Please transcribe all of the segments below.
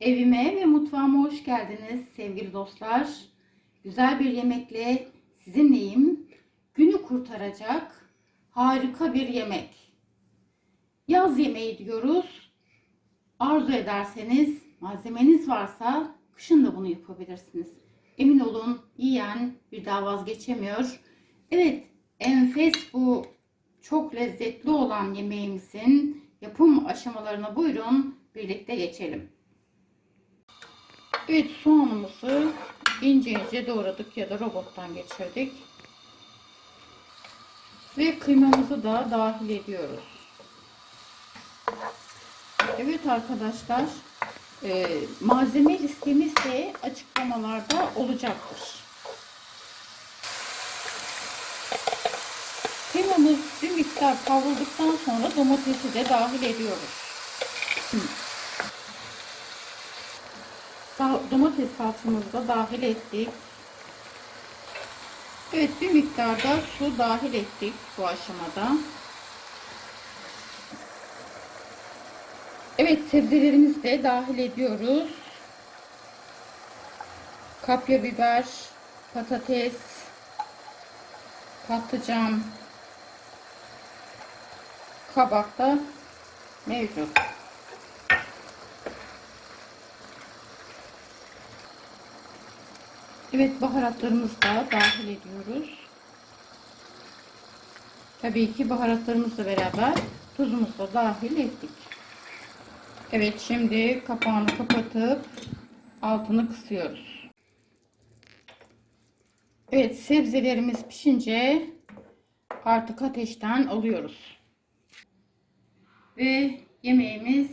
Evime ve mutfağıma hoş geldiniz sevgili dostlar. Güzel bir yemekle sizinleyim. Günü kurtaracak harika bir yemek. Yaz yemeği diyoruz. Arzu ederseniz malzemeniz varsa kışın da bunu yapabilirsiniz. Emin olun yiyen bir daha vazgeçemiyor. Evet enfes bu çok lezzetli olan yemeğimizin yapım aşamalarına buyurun birlikte geçelim. Evet soğanımızı ince ince doğradık ya da robottan geçirdik. Ve kıymamızı da dahil ediyoruz. Evet arkadaşlar e, malzeme listemiz de açıklamalarda olacaktır. Kıymamız bir miktar kavrulduktan sonra domatesi de dahil ediyoruz. Sal- Domates salçamızı da dahil ettik. Evet bir miktarda su dahil ettik bu aşamada. Evet sebzelerimizi de dahil ediyoruz. Kapya biber, patates, patlıcan, kabak da mevcut. Evet baharatlarımızı da dahil ediyoruz. Tabii ki baharatlarımızla beraber tuzumuzu da dahil ettik. Evet şimdi kapağını kapatıp altını kısıyoruz. Evet sebzelerimiz pişince artık ateşten alıyoruz. Ve yemeğimiz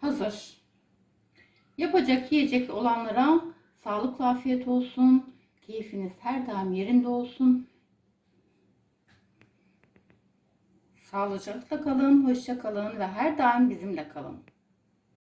hazır. Yapacak yiyecek olanlara sağlıklı afiyet olsun. Keyfiniz her daim yerinde olsun. Sağlıcakla kalın, hoşça kalın ve her daim bizimle kalın.